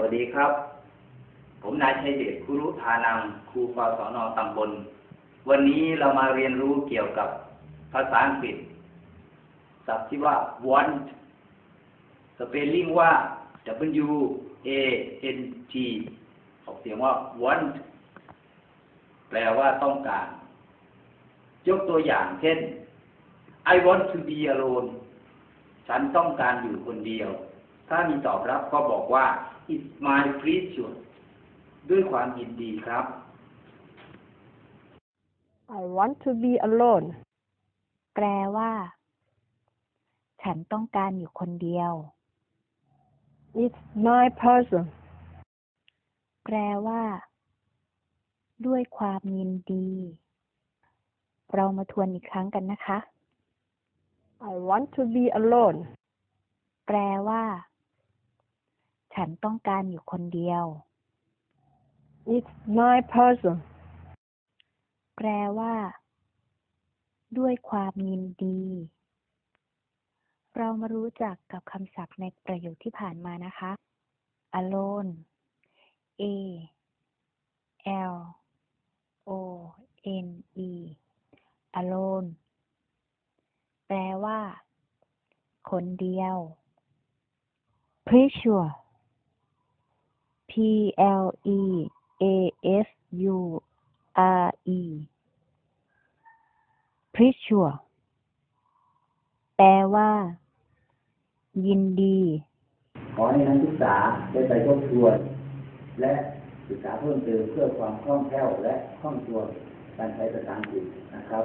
วัสดีครับ ผมนายชัยเดชคุรุธานังครูกศนตำบล วันนี้เรามาเรียนรู้เกี่ยวกับภาษาอังกฤษศัพท์ที่ว่า want สเปลลิ่งว่า W A N T ออกเสียงว่า want แปลว่าต้องการ ยกตัวอย่างเช่น I want to be alone ฉันต้องการอยู่คนเดียว ถ้ามีตอบรับก็บอกว่า it's my pleasure ด้วยความยินดีครับ I want to be alone แปลว่า ฉันต้องการอยู่คนเดียว It's my person แปลว่า ด้วยความยินดี เรามาทวนอีกครั้งกันนะคะ I want to be alone แปลว่า ฉันต้องการอยู่คนเดียว It's my person แปลว่า ด้วยความยินดี เรามารู้จักกับคำศัพท์ในประโยคที่ผ่านมานะคะ alone a l o n e alone แปลว่า คนเดียว pressure p l e a s u r e pressure แปลว่า ยินดี ขอให้นักศึกษาได้ไปทบทวน และศึกษาเพิ่มเติมเพื่อความคล่องแคล่วและคล่องตัวการใช้ภาษาอังกฤษนะครับ